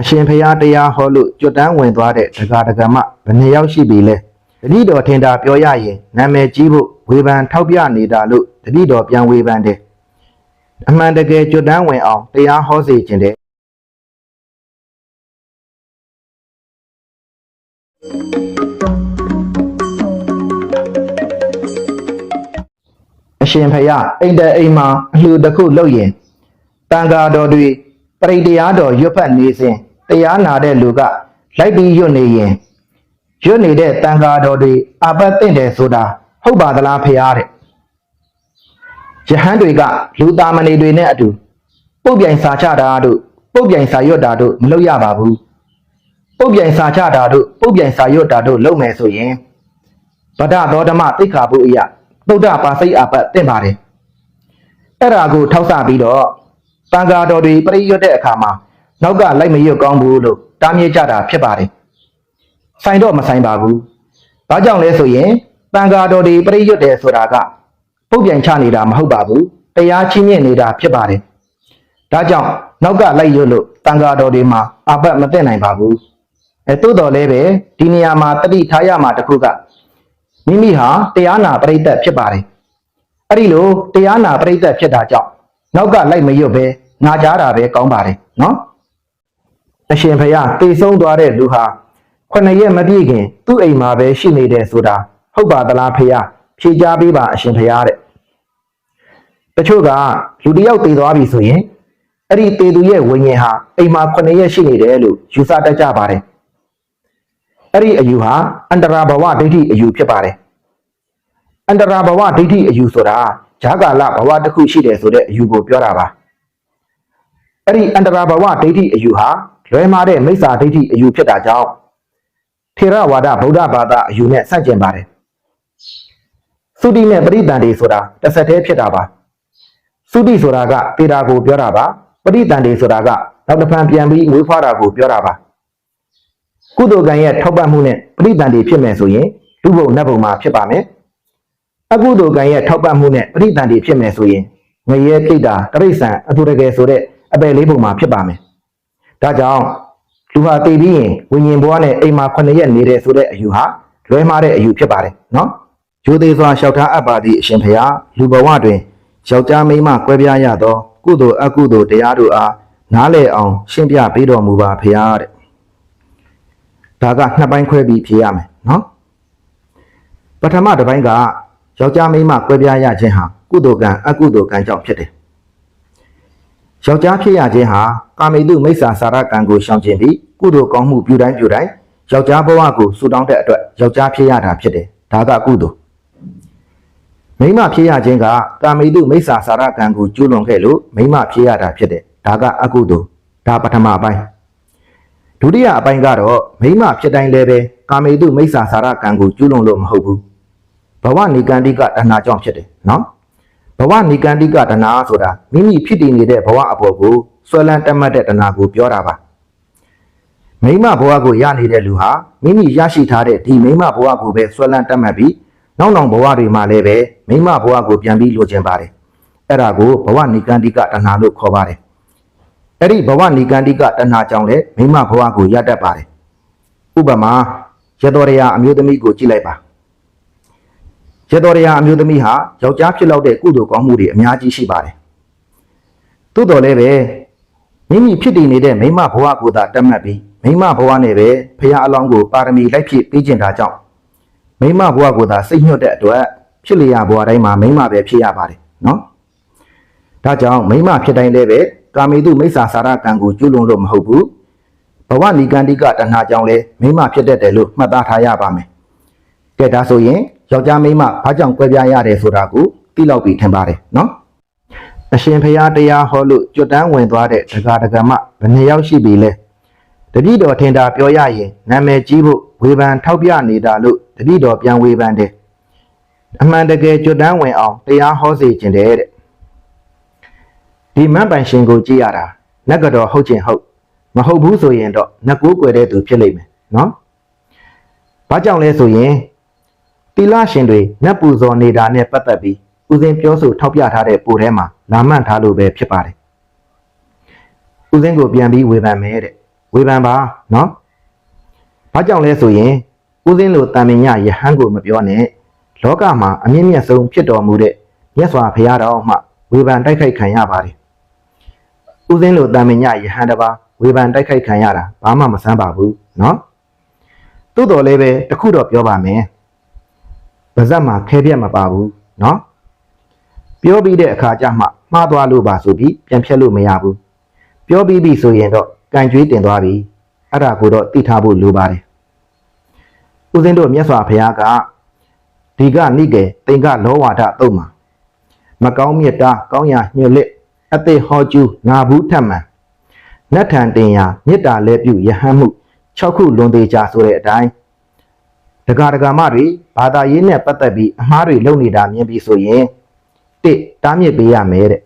အရှင်ဖရာတရားဟောလို့ကြွတန်းဝင်သွားတဲ့ဒကာဒကမဘယ်နှစ်ယောက်ရှိပြီလဲတတိတော်ထင်တာပြောရရင်နာမည်ကြီးဖို့ဝေဖန်ထောက်ပြနေတာလို့တတိတော်ပြန်ဝေဖန်တယ်အမှန်တကယ်ကြွတန်းဝင်အောင်တရားဟောစေခြင်းတဲ့အရှင်ဖယားအိမ်တဲ့အိမ်မှာအလှူတစ်ခုလုပ်ရင်တန်ဃာတော်တွေ ပရိတရားတော်ရွတ်ဖတ်နေစဉ်တရားနာတဲ့လူကလိုက်ပြီးရွတ်နေရင်ရွတ်နေတဲ့တန်ဃာတော်တွေအပတ်တင့်တယ်ဆိုတာဟုတ်ပါသလားဖယားတဲ့ယဟန်တွေကလူသားမဏေတွေနဲ့အတူပုတ်ပြိုင်စာချတာတို့ပုတ်ပြိုင်စာရွတ်တာတို့မလုပ်ရပါဘူးပုတ်ပြိုင်စာချတာတို့ပုတ်ပြိုင်စာရွတ်တာတို့လုပ်မယ်ဆိုရင်ဗဒသောဓမ္မသိက္ခာပုအယသုဒ္ဓပါစိတ်အပတ်တင့်ပါတယ်အဲ့ဒါကိုထောက်ဆပြီးတော့ တန်ဃာတော်တွေပြိရွတ်တဲ့အခါမှာနောက်ကလိုက်မရွတ်ကောင်းဘူးလို့တားမြစ်ကြတာဖြစ်ပါတယ်ဆိုင်တော့မဆိုင်ပါဘူးဘာကြောင့်လဲဆိုရင်တန်ဃာတော်တွေပြိရွတ်တယ်ဆိုတာကပုတ်ပြန်ချနေတာမဟုတ်ပါဘူးတရားချင်းမြင့်နေတာဖြစ်ပါတယ်ဒါကြောင့်နောက်ကလိုက်ရွတ်လို့တန်ဃာတော်တွေမှာအပတ်မသိနိုင်ပါဘူးအဲတိုးတော်လည်းပဲဒီနေရာမှာတတိထားရမှာတစ်ခုကမိမိဟာတရားနာပရိသတ်ဖြစ်ပါတယ်အဲ့ဒီလိုတရားနာပရိသတ်ဖြစ်တာကြောင့်နောက်ကလိုက်မရွတ်ပဲ ငါကြားတာပဲကောင်းပါတယ်နော်အရှင်ဖယားတေဆုံးသွားတဲ့လူဟာခုနှစ်ရက်မပြည့်ခင် သူ့အိမ်မှာပဲရှိနေတယ်ဆိုတာဟုတ်ပါသလားဖယားဖြေချပေးပါအရှင်ဖယားတဲ့တချို့ကလူတစ်ယောက်တည်သွားပြီဆိုရင်အဲ့ဒီတေသူရဲ့ဝိညာဉ်ဟာအိမ်မှာခုနှစ်ရက်ရှိနေတယ်လို့ယူဆတတ်ကြပါတယ်အဲ့ဒီအယူဟာအန္တရာဘဝဒိဋ္ဌိအယူဖြစ်ပါတယ်အန္တရာဘဝဒိဋ္ဌိအယူဆိုတာဂျာကာလဘဝတစ်ခုရှိတယ်ဆိုတဲ့အယူကိုပြောတာပါ အဲ့ဒီအန္တရာဘဝဒိဋ္ဌိအယူဟာလွဲမှားတဲ့မိစ္ဆာဒိဋ္ဌိအယူဖြစ်တာကြောင့်ထေရဝါဒဗုဒ္ဓဘာသာအယူနဲ့ဆန့်ကျင်ပါတယ်သုတိနဲ့ပရိသန္တိဆိုတာတစ်ဆက်တည်းဖြစ်တာပါသုတိဆိုတာကတေတာကိုပြောတာပါပရိသန္တိဆိုတာကနောက်တစ်ဖန်ပြန်ပြီးမွေးဖွားတာကိုပြောတာပါကုသိုလ်ကံရဲ့ထောက်ပံ့မှုနဲ့ပရိသန္တိဖြစ်မယ်ဆိုရင်လူဘုံနတ်ဘုံမှာဖြစ်ပါမယ်အကုသိုလ်ကံရဲ့ထောက်ပံ့မှုနဲ့ပရိသန္တိဖြစ်မယ်ဆိုရင်ငရဲပြိတ္တာတရိษံအထုတကယ်ဆိုတဲ့ အပယ်လေးဘုံမှာဖြစ်ပါမယ်ဒါကြောင့်လူဟာတည်ပြီးရင်ဝိညာဉ်ဘဝနဲ့အိမ်မှာ9ရက်နေတယ်ဆိုတဲ့အယူဟာလွဲမှားတဲ့အယူဖြစ်ပါတယ်နော်ရိုသေစွာလျှောက်ထားအပ်ပါသည့်အရှင်ဖရာလူဘဝတွင်ယောက်ျားမိန်းမကွဲပြားရသော ကုသိုလ်အကုသိုလ်တရားတို့အားနားလည်အောင်ရှင်းပြပေးတော်မူပါဖရာတဲ့ဒါကနှစ်ပိုင်းခွဲပြီးဖြေရမယ်နော်ပထမတစ်ပိုင်းကယောက်ျားမိန်းမကွဲပြားရခြင်းဟာကုသိုလ်ကံအကုသိုလ်ကံကြောင့်ဖြစ်တယ် ယောက်ျားဖြစ်ရခြင်းဟာကာမိတုမိစ္ဆာစာရကံကိုရှောင်ကျဉ်ပြီးကုသိုလ်ကောင်းမှုပြုတိုင်းပြုတိုင်းယောက်ျားဘဝကိုဆူတောင်းတဲ့အတွက်ယောက်ျားဖြစ်ရတာဖြစ်တယ်ဒါကကုသိုလ်မိန်းမဖြစ်ရခြင်းကကာမိတုမိစ္ဆာစာရကံကိုကျူးလွန်ခဲ့လို့မိန်းမဖြစ်ရတာဖြစ်တယ်ဒါကအကုသိုလ်ဒါပထမပိုင်းဒုတိယအပိုင်းကတော့မိမဖြစ်တိုင်းလည်းပဲကာမေတုမိစ္ဆာစာရကံကိုကျူးလွန်လို့မဟုတ်ဘူးဘဝနိကန္တိကတဏှာကြောင့်ဖြစ်တယ်နော် ဘဝနိကန္တိကတဏှာဆိုတာမိမိဖြစ်တည်နေတဲ့ဘဝအပေါ်ကိုဆွဲလန်းတက်မှတ်တဲ့တဏှာကိုပြောတာပါမိမဘဝကိုရနေတဲ့လူဟာမိမိရရှိထားတဲ့ဒီမိမဘဝကိုပဲဆွဲလန်းတက်မှတ်ပြီးနောက်နောက်ဘဝတွေမှာလည်းပဲမိမဘဝကိုပြန်ပြီးလိုချင်ပါတယ်အဲ့ဒါကိုဘဝနိကန္တိကတဏှာလို့ခေါ်ပါတယ်အဲ့ဒီဘဝနိကန္တိကတဏှာကြောင့်လေမိမဘဝကိုရတတ်ပါတယ်ဥပမာရတော်ရယာအမျိုးသမီးကိုကြည့်လိုက်ပါ ရတော်ရယာအမျိုးသမီးဟာယောက်ျားဖြစ်လောက်တဲ့ကုသိုလ်ကောင်းမှုတွေအများကြီးရှိပါတယ်သို့တော်လည်းပဲမိမိဖြစ်တည်နေတဲ့မိမဘဝကိုသာတတ်မှတ်ပြီးမိမဘဝနဲ့ပဲဖရာအလောင်းကိုပါရမီလိုက်ဖြစ်ပေးကျင်တာကြောင့်မိမဘဝကိုသာစိတ်ညွတ်တဲ့အတွက်ဖြစ်လျာဘဝတိုင်းမှာမိမပဲဖြစ်ရပါတယ်နော်ဒါကြောင့်မိမဖြစ်တိုင်းလည်းပဲကာမေတုမိစ္ဆာစာရကံကိုကျွလွန်လို့မဟုတ်ဘူးဘဝနိကန္တိကတဏှာကြောင့်လည်းမိမဖြစ်တတ်တယ်လို့မှတ်သားထားရပါမယ်ကဲဒါဆိုရင် ယောက်ျားမိန်းမဘာကြောင့်ကွဲပြားရတယ်ဆိုတာကိုသိလောက်ပြီထင်ပါတယ်နော်အရှင်ဖရာတရားဟောလို့ကြွတန်းဝင်သွားတဲ့ဒကာဒကမဘယ်နှစ်ယောက်ရှိပြီလဲတတိတော်ထင်တာပြောရရင်နာမည်ကြီးဖို့ဝေဖန်ထောက်ပြနေတာလို့တတိတော်ပြန်ဝေဖန်တယ်အမှန်တကယ်ကြွတန်းဝင်အောင်တရားဟောစေခြင်းတဲ့ဒီမန်ပိုင်ရှင်ကိုကြည့်ရတာနတ်ကတော့ဟုတ်ချင်ဟုတ်မဟုတ်ဘူးဆိုရင်တော့နတ်ကိုးကွယ်တဲ့သူဖြစ်လိမ့်မယ်နော်။ဘာကြောင့်လဲဆိုရင် တိလရှင်တွေနတ်ပူဇော်နေတာနဲ့ပတ်သက်ပြီးဦးစင်းပြောဆိုထောက်ပြထားတဲ့ပိုထဲမှာလာမှန်ထားလို့ပဲဖြစ်ပါတယ်။ဦးစင်းကိုပြန်ပြီးဝေဖန်မယ်တဲ့ဝေဖန်ပါနော်ဘာကြောင့်လဲဆိုရင်ဦးစင်းလိုတာမင်ညယဟန်ကိုမပြောနဲ့လောကမှာအမြင့်မြတ်ဆုံးဖြစ်တော်မူတဲ့မြတ်စွာဘုရားတော်မှဝေဖန်တိုက်ခိုက်ခံရပါတယ်ဦးစင်းလိုတာမင်ညယဟန်တစ်ပါးဝေဖန်တိုက်ခိုက်ခံရတာဘာမှမဆန်းပါဘူးနော်သို့တော်လည်းပဲတခုတော့ပြောပါမယ် ပါဇက်မှာခဲပြက်မပါဘူးနော်ပြောပြီးတဲ့အခါကျမှမှားသွားလို့ပါဆိုပြီးပြန်ဖြတ်လို့မရဘူးပြောပြီးပြီဆိုရင်တော့ကံကြွေးတင်သွားပြီအဲ့ဒါကိုတော့သိထားဖို့လိုပါတယ်ဦးဇင်းတို့မြတ်စွာဘုရားကဒီကနိကေတင်ကလောဝါဒတုံးမှာမကောင်းမြတ်တာကောင်းရာညွတ်လက်အသေးဟောကျူးငါဘူးထက်မှန်နတ်ထံတင်ရာမေတ္တာလဲပြုယဟန်မှု6ခုလွန်သေးကြဆိုတဲ့အတိုင်း ဒကာဒကာမတွေဘာသာရေးနဲ့ပတ်သက်ပြီးအမှားတွေလုပ်နေတာမြင်ပြီးဆိုရင်တစ်တားမြစ်ပေးရမယ်တဲ့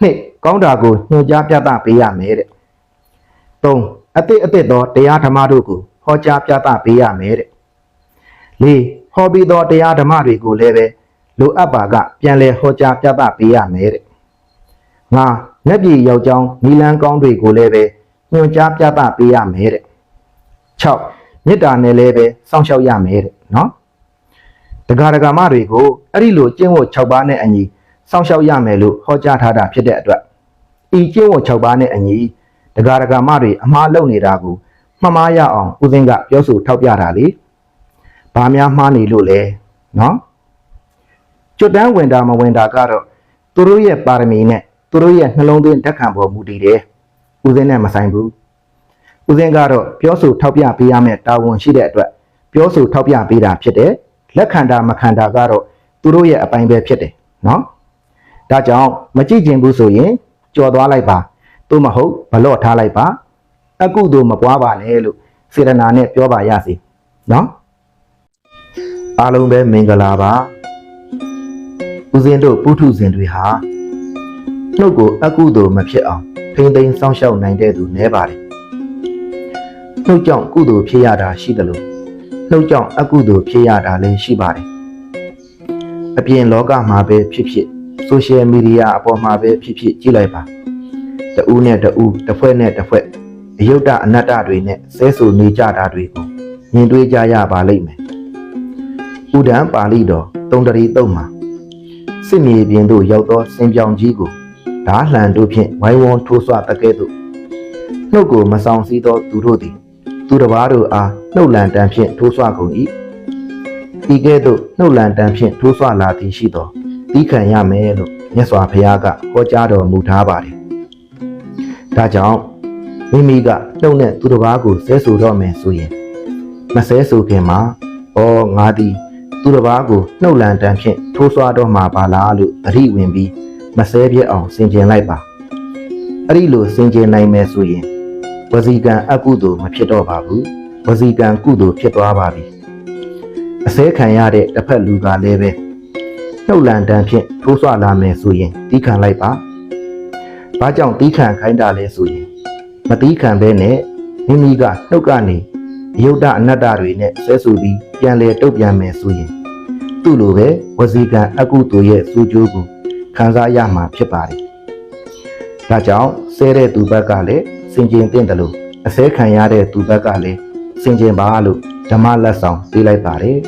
နှစ်ကောင်းတာကိုညွှန်ကြားပြသပေးရမယ်တဲ့သုံးအတိတ်အသစ်သောတရားဓမ္မတို့ကိုဟောကြားပြသပေးရမယ်တဲ့လေးဟောပြီးသောတရားဓမ္မတွေကိုလည်းပဲလိုအပ်ပါကပြန်လည်ဟောကြားပြသပေးရမယ်တဲ့ငါနတ်ပြည်ယောက်ျောင်းနီလန်းကောင်းတွေကိုလည်းပဲညွှန်ကြားပြသပေးရမယ်တဲ့6 မေတ္တာနဲ့လည်းပဲစောင့်ရှောက်ရမယ်တဲ့နော်ဒကာဒကာမတွေကိုအဲ့ဒီလိုကျင့်ဝတ်6ပါးနဲ့အညီစောင့်ရှောက်ရမယ်လို့ဟောကြားထားတာဖြစ်တဲ့အတွက်ဤကျင့်ဝတ်6ပါးနဲ့အညီဒကာဒကာမတွေအမှားလုပ်နေတာကိုမှတ်မှားရအောင်ဦးစင်းကပြောဆိုထောက်ပြတာလေ။ဘာများမှားနေလို့လဲနော်။ကျွတ်တန်းဝင်တာမဝင်တာကတော့သူတို့ရဲ့ပါရမီနဲ့သူတို့ရဲ့နှလုံးသွင်းဓာတ်ခံပေါ်မူတည်တယ်။ဦးစင်းနဲ့မဆိုင်ဘူး။ ဦးစင်းကတော့ပြောဆိုထောက်ပြပေးရမယ့်တာဝန်ရှိတဲ့အတွက်ပြောဆိုထောက်ပြပေးတာဖြစ်တယ်။လက်ခံတာမခံတာကတော့သူတို့ရဲ့အပိုင်းပဲဖြစ်တယ်နော်။ဒါကြောင့်မကြည့်ကျင်ဘူးဆိုရင်ကြော်သွားလိုက်ပါ။သို့မဟုတ်ဘလော့ထားလိုက်ပါ။အကုသို့မပွားပါနဲ့လို့စေရနာနဲ့ပြောပါရစေ။နော်။အားလုံးပဲမင်္ဂလာပါ။ဦးဇင်းတို့ပုထုဇဉ်တွေဟာနှုတ်ကိုအကုသို့မဖြစ်အောင်ထိမ့်သိမ်းစောင့်ရှောက်နိုင်တဲ့သူနည်းပါတယ်။ နှုတ်ကြောင့်ကုသိုလ်ဖြစ်ရတာရှိတယ်လို့နှုတ်ကြောင့်အကုသိုလ်ဖြစ်ရတာလည်းရှိပါတယ်။အပြင်လောကမှာပဲဖြစ်ဖြစ်ဆိုရှယ်မီဒီယာအပေါ်မှာပဲဖြစ်ဖြစ်ကြည့်လိုက်ပါ။တဦးနဲ့တဦးတစ်ဖွဲ့နဲ့တစ်ဖွဲ့အယုဒ္ဓအနတ္တတွေနဲ့ဆဲဆူနေကြတာတွေကိုမြင်တွေ့ကြရပါလိမ့်မယ်။ဥဒံပါဠိတော်တုံတရီတုံမှာစစ်မြေပြင်သို့ရောက်သောစင်ပြောင်ကြီးကိုဓာလှန်တို့ဖြင့်ဝိုင်းဝန်းထိုးဆွတကဲ့သို့နှုတ်ကိုမဆောင်စည်းသောသူတို့သည် သူတစ်ပါးတို့အားနှုတ်လန်တန်ဖြင့်ထိုးဆွကုန်၏ဤကဲ့သို့နှုတ်လန်တန်ဖြင့်ထိုးဆွလာသည်ရှိသောသီးခံရမယ်လို့မြတ်စွာဘုရားကဟောကြားတော်မူထားပါတယ်ဒါကြောင့်မိမိကနှုတ်နဲ့သူတစ်ပါးကိုဆဲဆူတော့မယ်ဆိုရင်မဆဲဆူခင်မှာဩငါသည်သူတစ်ပါးကိုနှုတ်လန်တန်ဖြင့်ထိုးဆွတော့မှာပါလားလို့သတိဝင်ပြီးမဆဲပြစ်အောင်ဆင်ခြင်လိုက်ပါအဲ့ဒီလိုဆင်ခြင်နိုင်မယ်ဆိုရင် ဝစီကံအကုသိုလ်မဖြစ်တော့ပါဘူးဝစီကံကုသိုလ်ဖြစ်သွားပါပြီအစဲခံရတဲ့တစ်ဖက်လူကလည်းပဲနှုတ်လန်တန်းဖြင့်ထိုးဆွလာမယ်ဆိုရင်တီးခံလိုက်ပါဘာကြောင့်တီးခံခိုင်းတာလဲဆိုရင်မတီးခံဘဲနဲ့မိမိကနှုတ်ကနေယုတ်တအနတ္တတွေနဲ့ဆဲဆူပြီးပြန်လေတုတ်ပြန်မယ်ဆိုရင်သူ့လိုပဲဝစီကံအကုသိုလ်ရဲ့စူးကျိုးကိုခံစားရမှာဖြစ်ပါတယ်ဒါကြောင့်ဆဲတဲ့သူဘက်ကလည်း စင်ကျင်တဲ့တယ်လို့အစဲခံရတဲ့သူဘက်ကလည်းစင်ကျင်ပါလို့ဓမ္မလက်ဆောင်ပေးလိုက်ပါတယ်